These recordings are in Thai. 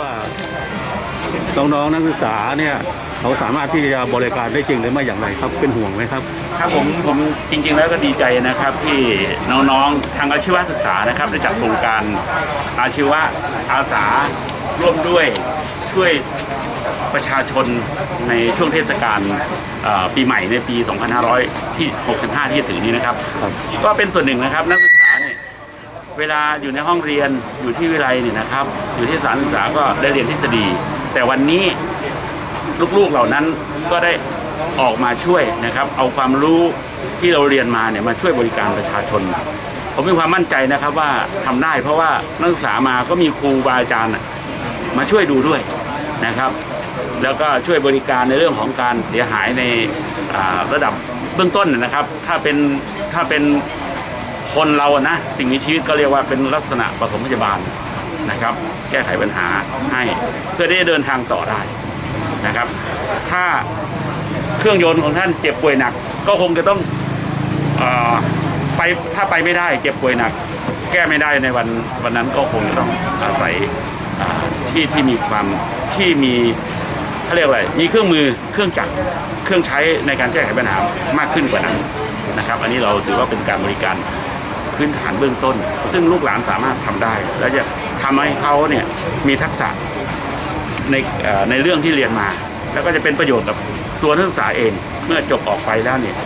ว่าน้องๆนักศึกษาเนี่ยเขาสามารถที่จะบริการได้จริงหรือไม่อย่างไรครับเป็นห่วงไหมครับ ครับผมผมจริง ๆ แล้วก็ดีใจนะครับที่น้องๆทางอาชีวศึกษานะครับได้จัดโครงการอาชีวะอาสาร่วมด้วยช่วยประชาชนในช่วงเทศกาลเอ่อปีใหม่ในปี 2500ที่65 ที่จะถึงนี้นะครับครับ ก็เป็นส่วนหนึ่งนะครับนักศึกษา เวลาอยู่ในห้องเรียนอยู่ที่วิไลเนี่ยนะครับ อยู่ที่สานศึกษาก็ได้เรียนทฤษฎี แต่วันนี้ลูกๆเหล่านั้นก็ได้ออกมาช่วยนะครับ เอาความรู้ที่เราเรียนมาเนี่ยมาช่วยบริการประชาชน ผมมีความมั่นใจนะครับว่าทำได้เพราะว่านักศึกษามาก็มีครูบาอาจารย์มาช่วยดูด้วยนะครับ แล้วก็ช่วยบริการในเรื่องของการเสียหายในระดับเบื้องต้นนะครับ ถ้าเป็นถ้าเป็น คนเราอะนะสิ่งมีชีวิตก็เรียกว่าเป็นลักษณะปฐมพยาบาลนะครับ แก้ไขปัญหาให้เพื่อได้เดินทางต่อได้นะครับ ถ้าเครื่องยนต์ของท่านเจ็บป่วยหนัก ก็คงจะต้องอไปถ้าไปไม่ได้เจ็บป่วยหนัก แก้ไม่ได้ในวันวันนั้นก็คงจะต้องอาศัยที่ที่มีความที่มีเขาเรียกอะไรมีเครื่องมือเครื่องจักรเครื่องใช้ในการแก้ไขปัญหามากขึ้นกว่านั้นนะครับ อันนี้เราถือว่าเป็นการบริการ พื้นฐานเบื้องต้น ซึ่งลูกหลานสามารถทำได้ และจะทำให้เขาเนี่ยมีทักษะในเอ่อในเรื่องที่เรียนมา แล้วก็จะเป็นประโยชน์กับตัวนักศึกษาเองเมื่อจบออกไปแล้วเนี่ย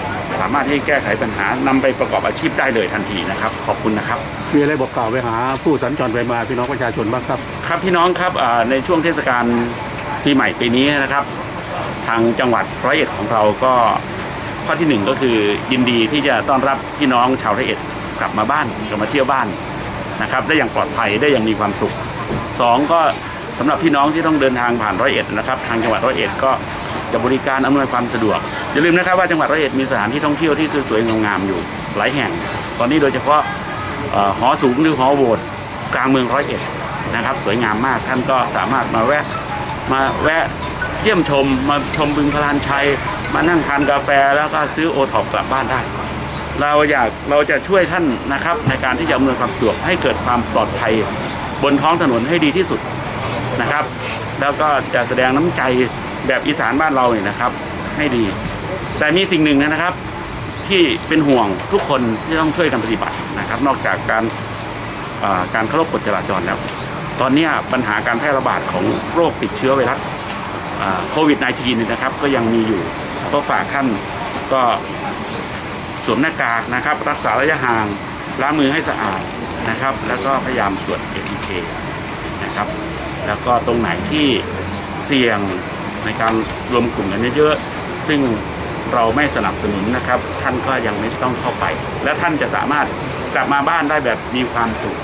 สามารถที่แก้ไขปัญหานำไปประกอบอาชีพได้เลยทันทีนะครับ ขอบคุณนะครับ มีอะไรบอกกล่าวไปหาผู้สัญจรไปมาพี่น้องประชาชนบ้างครับ ครับพี่น้องครับอ่าในช่วงเทศกาลปีใหม่ปีนี้นะครับ ทางจังหวัดร้อยเอ็ดของเราก็ข้อที่หนึ่งก็คือยินดีที่จะต้อนรับพี่น้องชาวร้อยเอ็ด กลับมาบ้านกลับมาเที่ยวบ้านนะครับ ได้อย่างปลอดภัยได้อย่างมีความสุขสองก็สำหรับพี่น้องที่ต้องเดินทางผ่านร้อยเอ็ดนะครับ ทางจังหวัดร้อยเอ็ดก็จะบริการอำนวยความสะดวก อย่าลืมนะครับว่าจังหวัดร้อยเอ็ดมีสถานที่ท่องเที่ยวที่สวยๆงามๆอยู่หลายแห่ง ตอนนี้โดยเฉพาะหอสูงหรือหอโบสถ์กลางเมืองร้อยเอ็ดนะครับ สวยงามมากท่านก็สามารถมาแวะมาแวะเยี่ยมชมมาชมบึงพลานชัย มานั่งทานกาแฟแล้วก็ซื้อโอท็อปกลับบ้านได้ เราอยากเราจะช่วยท่านนะครับ ในการที่จะอำนวยความสะดวกให้เกิดความปลอดภัยบนท้องถนนให้ดีที่สุดนะครับ แล้วก็จะแสดงน้ำใจแบบอีสานบ้านเราเนี่ยนะครับ ให้ดี แต่มีสิ่งหนึ่งนะครับที่เป็นห่วงทุกคนที่ต้องช่วยกันปฏิบัตินะครับ นอกจากการการเคารพกฎจราจรแล้ว ตอนนี้ปัญหาการแพร่ระบาดของโรคติดเชื้อไวรัสโควิด -19 นี่นะครับ ก็ยังมีอยู่ก็ฝากท่านก็ สวมหน้ากากนะครับ รักษาระยะห่างล้างมือให้สะอาดนะครับ แล้วก็พยายามตรวจ ATK นะครับ แล้วก็ตรงไหนที่เสี่ยงในการรวมกลุ่มกันเยอะๆซึ่งเราไม่สนับสนุนนะครับ ท่านก็ยังไม่ต้องเข้าไป และท่านจะสามารถกลับมาบ้านได้แบบมีความสุข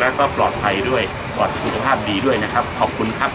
และก็ปลอดภัยด้วยปลอดสุขภาพดีด้วยนะครับ ขอบคุณครับ